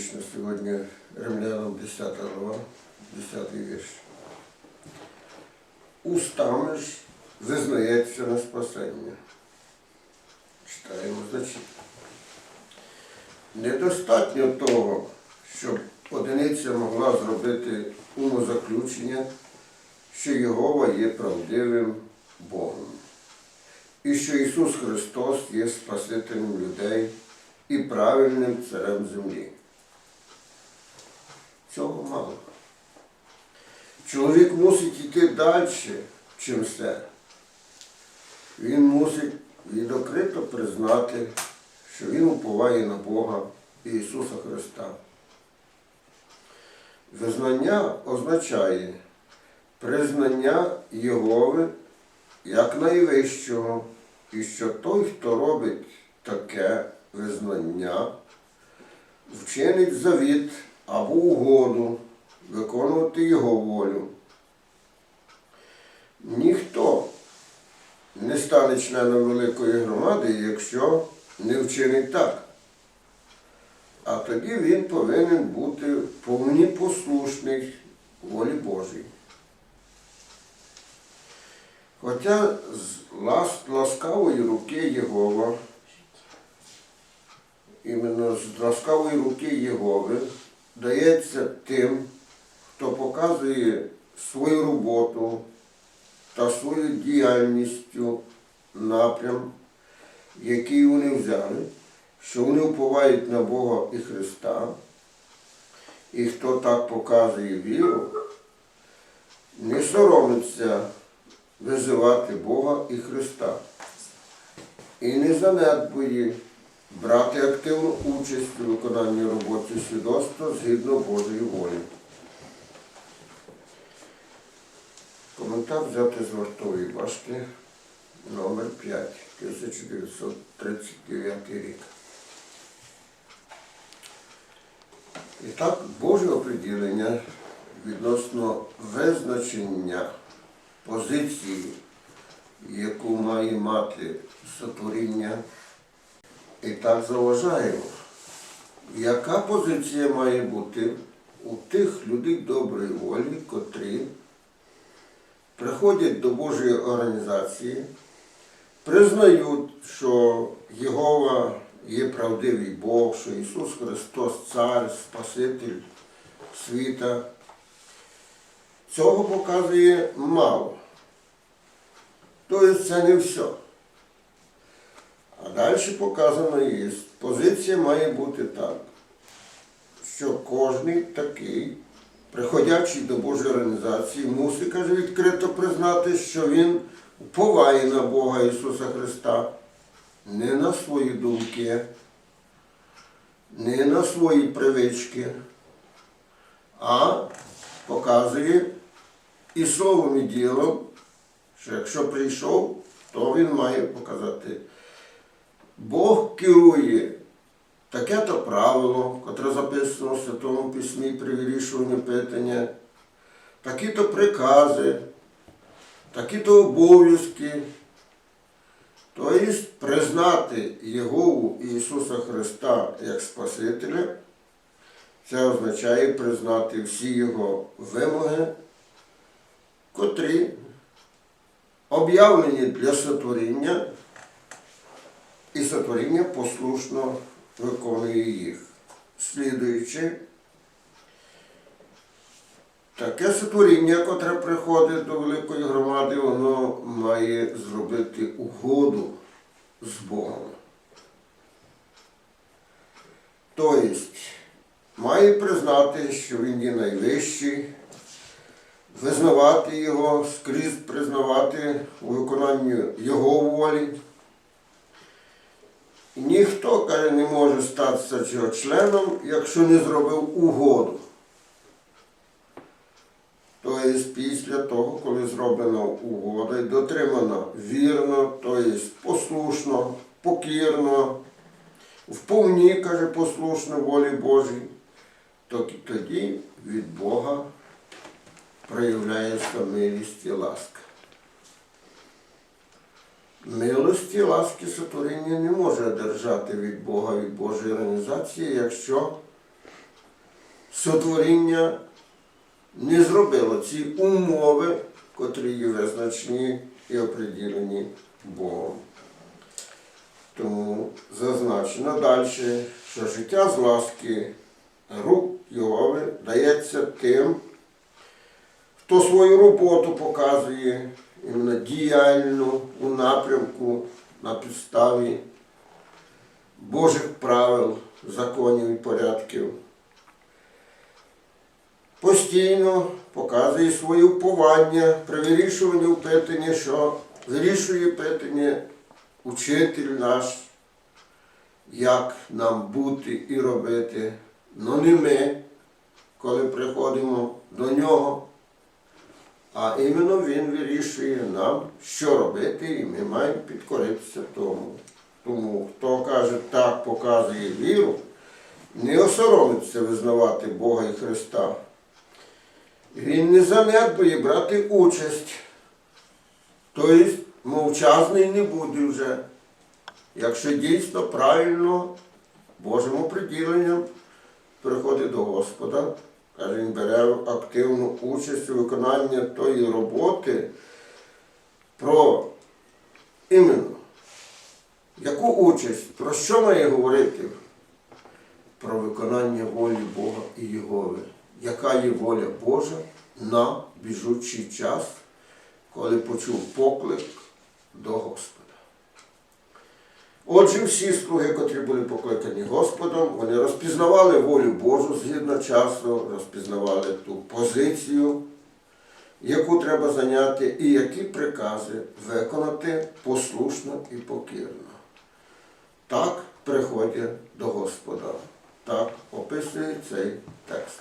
Всевишнього сьогодні Римлянам 10 глава, 10 вірш. Устами ж визнається на спасення. Читаємо значить. Недостатньо того, щоб одиниця могла зробити умозаключення, що Єгова є правдивим Богом, і що Ісус Христос є Спасителем людей і правильним царем землі. Цього мало. Чоловік мусить йти далі, чим все. Він мусить відокрито признати, що він уповає на Бога і Ісуса Христа. Визнання означає признання Єгови як найвищого, і що той, хто робить таке визнання, вчинить завіт або угоду виконувати його волю. Ніхто не стане членом великої громади, якщо не вчинить так. А тоді він повинен бути повні послушний волі Божій. Хоча з лас- ласкавої руки Єгова, іменно з ласкавої руки Єгови дається тим, хто показує свою роботу та свою діяльністю напрям, який вони взяли, що вони вповають на Бога і Христа. І хто так показує віру, не соромиться визивати Бога і Христа. І не занедбує брати активну участь у виконанні роботи свідоцтва згідно Божої волі. Коментар взяти з вартової башти номер 5 1939 рік. І так, Боже оприділення відносно визначення позиції, яку має мати сотворіння. І так заважаємо, яка позиція має бути у тих людей доброї волі, котрі приходять до Божої організації, признають, що Єгова є правдивий Бог, що Ісус Христос Цар, Спаситель світа. Цього показує мало. Тобто це не все. А далі показано є, позиція має бути так, що кожний такий, приходячий до Божої організації, мусить, каже, відкрито признати, що він уповає на Бога Ісуса Христа, не на свої думки, не на свої привички, а показує і словом, і ділом, що якщо прийшов, то він має показати. Бог керує таке-то правило, котре записано в Святому Письмі при вирішуванні питання, такі-то прикази, такі-то обов'язки. Тобто признати Єгову Ісуса Христа як Спасителя, це означає признати всі Його вимоги, котрі об'явлені для сотворіння, і сотворіння послушно виконує їх. Слідуючи, таке сотворіння, котре приходить до великої громади, воно має зробити угоду з Богом. Тобто, має признати, що він є найвищий, визнавати його, скрізь признавати у виконанні його волі. Ніхто, каже, не може статися цього членом, якщо не зробив угоду. Тобто після того, коли зроблена угода і дотримана вірно, тобто послушно, покірно, вповні, каже, послушно волі Божій, то тоді від Бога проявляється милість і ласка. Милості, ласки сотворіння не може одержати від Бога, від Божої організації, якщо сотворіння не зробило ці умови, котрі є визначені і оприділені Богом. Тому зазначено далі, що життя з ласки рук Йови дається тим, хто свою роботу показує іменно діяльну у напрямку на підставі Божих правил, законів і порядків. Постійно показує своє вповання при вирішуванні питання, що вирішує питання учитель наш, як нам бути і робити, но не ми, коли приходимо до нього, а іменно він вирішує нам, що робити, і ми маємо підкоритися тому. Тому хто каже так, показує віру, не осоромиться визнавати Бога і Христа. Він не занедбує брати участь. Тобто мовчазний не буде вже. Якщо дійсно правильно Божим оприділенням приходить до Господа, він бере активну участь у виконанні тої роботи про іменно. Яку участь? Про що має говорити? Про виконання волі Бога і Єгови. Яка є воля Божа на біжучий час, коли почув поклик до Господа. Отже, всі слуги, котрі були покликані Господом, вони розпізнавали волю Божу згідно часу, розпізнавали ту позицію, яку треба зайняти, і які прикази виконати послушно і покірно. Так приходять до Господа. Так описує цей текст.